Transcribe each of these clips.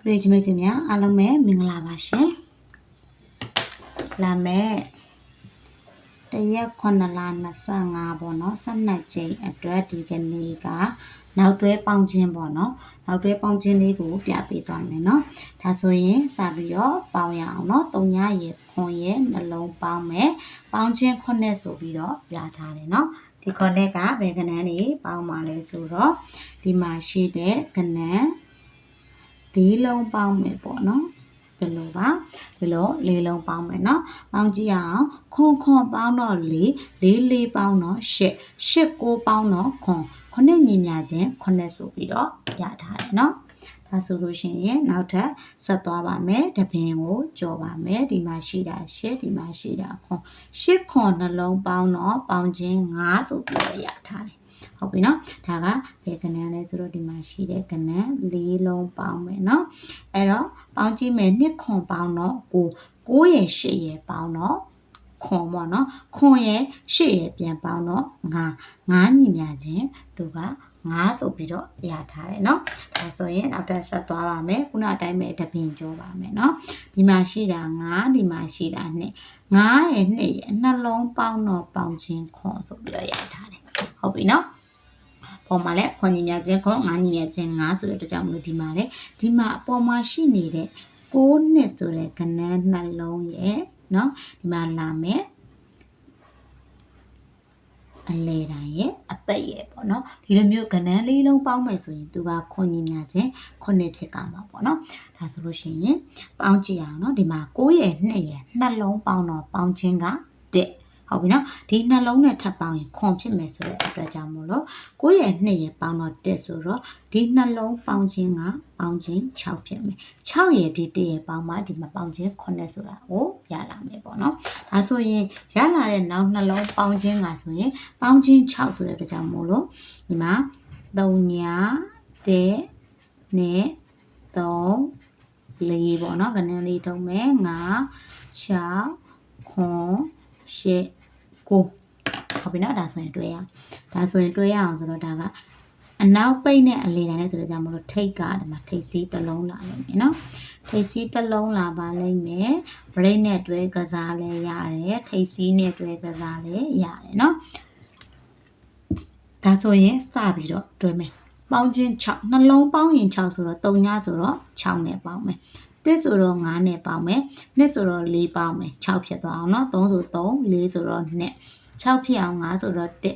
သူတွေချင်းမိတ်ဆွေများအားလုံးပဲမင်္ဂလာပါရှင်လာမဲ့တရက်9လ25ပေါ့နော်12ကြိမ်အတွက်ဒီကနေ့ကနောက်တွဲပေါင်းခြင်းပေါ့နော်နောက်တွဲပေါင်းခြင်းလေးကိုပြပေးသွားမယ်နော်ဒါဆိုရင်စပြီးတော့ပေါင်းရအောင်နော်3ရရေခွန်ရေနှလုံးပေါင်းမယ်ပေါင်းခြင်း9ဆိုပြီးတော့ပြထားတယ်နော်ဒီခွန်နဲ့ကဘယ်ကဏ္ဍနေပေါင်းပါလဲဆိုတော့ဒီမှာရှိတဲ့ကဏ္ဍ ၄လုံးပေါင်းမယ်ပေါ့နော်ဒီလိုပါဒီလို၄လုံးပေါင်းမယ်နော်ပေါင်းကြည့်အောင်ခွန်ခွန်ပေါင်းတော့၄၄၄ပေါင်းတော့၈၈၉ပေါင်းတော့ခွန်ခုနှစ်ညီမြချင်းခုနှစ်ဆိုပြီးတော့ရထားတယ်နော်ဒါဆိုလို့ရှိရင်နောက်ထပ်ဆက်သွားပါမယ်တပင်ကိုကြော်ပါမယ်ဒီမှာရှိတာရှစ်ဒီမှာရှိတာခွန်ရှစ်ခွန်နှလုံးပေါင်းတော့ပေါင်းချင်း၅ဆိုပြီးတော့ရထားတယ် ဟုတ်ပြီနော်ဒါကဘယ်ကဏ္ဍလဲဆိုတော့ဒီမှာရှိတဲ့ကဏ္ဍ၄လုံးပေါင်းမယ်နော်အဲ့တော့ပေါင်းကြည့်မယ်နှစ်ခွန်ပေါင်းတော့ကို9ရဲ့8ရဲ့ပေါင်းတော့ခွန်ပေါ့နော်ခွန်ရဲ့8ရဲ့ပြန်ပေါင်းတော့9 9ညီမြချင်းသူက9ဆိုပြီးတော့ရထားတယ်เนาะဒါဆိုရင်နောက်ထပ်ဆက်သွားပါမယ်ခုနအတိုင်းပဲတပင်ကြောပါမယ်เนาะဒီမှာရှိတာ9ဒီမှာရှိတာ2 9ရဲ့2ရဲ့နှလုံးပေါင်းတော့ပေါင်းချင်းခွန်ဆိုပြီးတော့ရထားတယ်ဟုတ်ပြီเนาะ ပေါ်မှာလည်းခွန်ညီမြချင်းခွန်9ညီမြချင်း9ဆိုတဲ့အတွက်ကြောင့်မလို့ဒီမှာလည်းဒီမှာအပေါ်မှာရှိနေတဲ့6နှစ်ဆိုတဲ့ကဏ္ဍနှလုံးရဲ့เนาะဒီမှာလာမယ်အလေတိုင်းရဲ့အပိတ်ရဲ့ပေါ့နော်ဒီလိုမျိုးကဏ္ဍလေးလုံးပေါင်းမယ်ဆိုရင်သူကခွန်ညီများခြင်းခုနှစ်ဖြစ်ကမှာပေါ့နော်ဒါဆိုလို့ရှိရင်ပေါင်းကြည့်အောင်နော်ဒီမှာ9ရဲ့2ရဲ့နှလုံးပေါင်းတော့ပေါင်းခြင်းက1 ဟုတ်ပြီနော်ဒီနှလုံးနဲ့ထပ်ပေါင်းရင်ခွန်ဖြစ်မယ်ဆိုတဲ့အတွက်ကြောင့်မို့လို့ကိုယ့်ရဲ့နှစ်ရဲ့ပေါင်းတော့1ဆိုတော့ဒီနှလုံးပေါင်းခြင်းကပေါင်းခြင်း6ဖြစ်မယ်6ရဲ့ဒီ1ရဲ့ပေါင်းမှဒီမှာပေါင်းခြင်း9ဆိုတာကိုရလာမယ်ပေါ့နော်ဒါဆိုရင်ရလာတဲ့နောက်နှလုံးပေါင်းခြင်းကဆိုရင်ပေါင်းခြင်း6ဆိုတဲ့အတွက်ကြောင့်မို့လို့ဒီမှာ3ညာတဲ့နဲ့3လေးပေါ့နော်ကနန်းလေးထုံးမယ်9 6 9 10 ကိုဟုတ်ပြီနော်ဒါဆိုရင်တွဲရဒါဆိုရင်တွဲရအောင်ဆိုတော့ဒါကအနောက်ပိတ်နဲ့အလေတန်းနဲ့ဆိုတော့ကြာမလို့ထိတ်ကဒီမှာထိတ်စီးတစ်လုံးလာလိမ့်မယ်နော်ထိတ်စီးတစ်လုံးလာပါလိမ့်မယ် break နဲ့တွဲကစားလဲရတယ်ထိတ်စီးနဲ့တွဲကစားလဲရတယ်နော်ဒါဆိုရင်စပြီးတော့တွဲမယ်ပေါင်းချင်း6နှလုံးပေါင်းရင်6ဆိုတော့3ညဆိုတော့6နဲ့ပေါင်းမယ် တစ်ဆိုတော့9နဲ့ပေါင်းမယ်နှစ်ဆိုတော့4ပေါင်းမယ်6ဖြစ်သွားအောင်เนาะ3ဆို3 4ဆိုတော့2 6ဖြစ်အောင်9ဆိုတော့1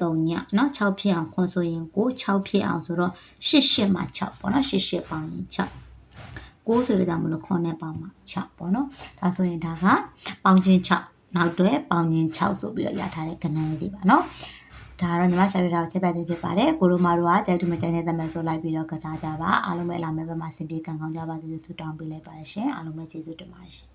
3ညเนาะ6ဖြစ်အောင်ခွန်ဆိုရင်ကို6ဖြစ်အောင်ဆိုတော့8 8မှာ6ပေါ့เนาะ8 8ပေါင်းရင်6 6ဆိုတဲ့ကြောင့်မလို့ခွန်နဲ့ပေါင်းမှာ6ပေါ့နော်ဒါဆိုရင်ဒါကပေါင်းချင်း6နောက်တွဲပေါင်းချင်း6ဆိုပြီးတော့ရထားတဲ့ကဏ္ဍလေးတွေပါနော် ဒါကတော့ညီမရှာရတာကိုချက်ပြသေးဖြစ်ပါတယ်ကိုတို့မာတို့ကကြိုက်တူမကြိုက်တဲ့သမန်ဆိုလိုက်ပြီးတော့ကစားကြပါအားလုံးပဲလာမယ့်ဘက်မှာစင်ပြေကံကောင်းကြပါစေလို့ဆုတောင်းပေးလိုက်ပါတယ်ရှင်အားလုံးပဲကျေးဇူးတင်ပါတယ်ရှင်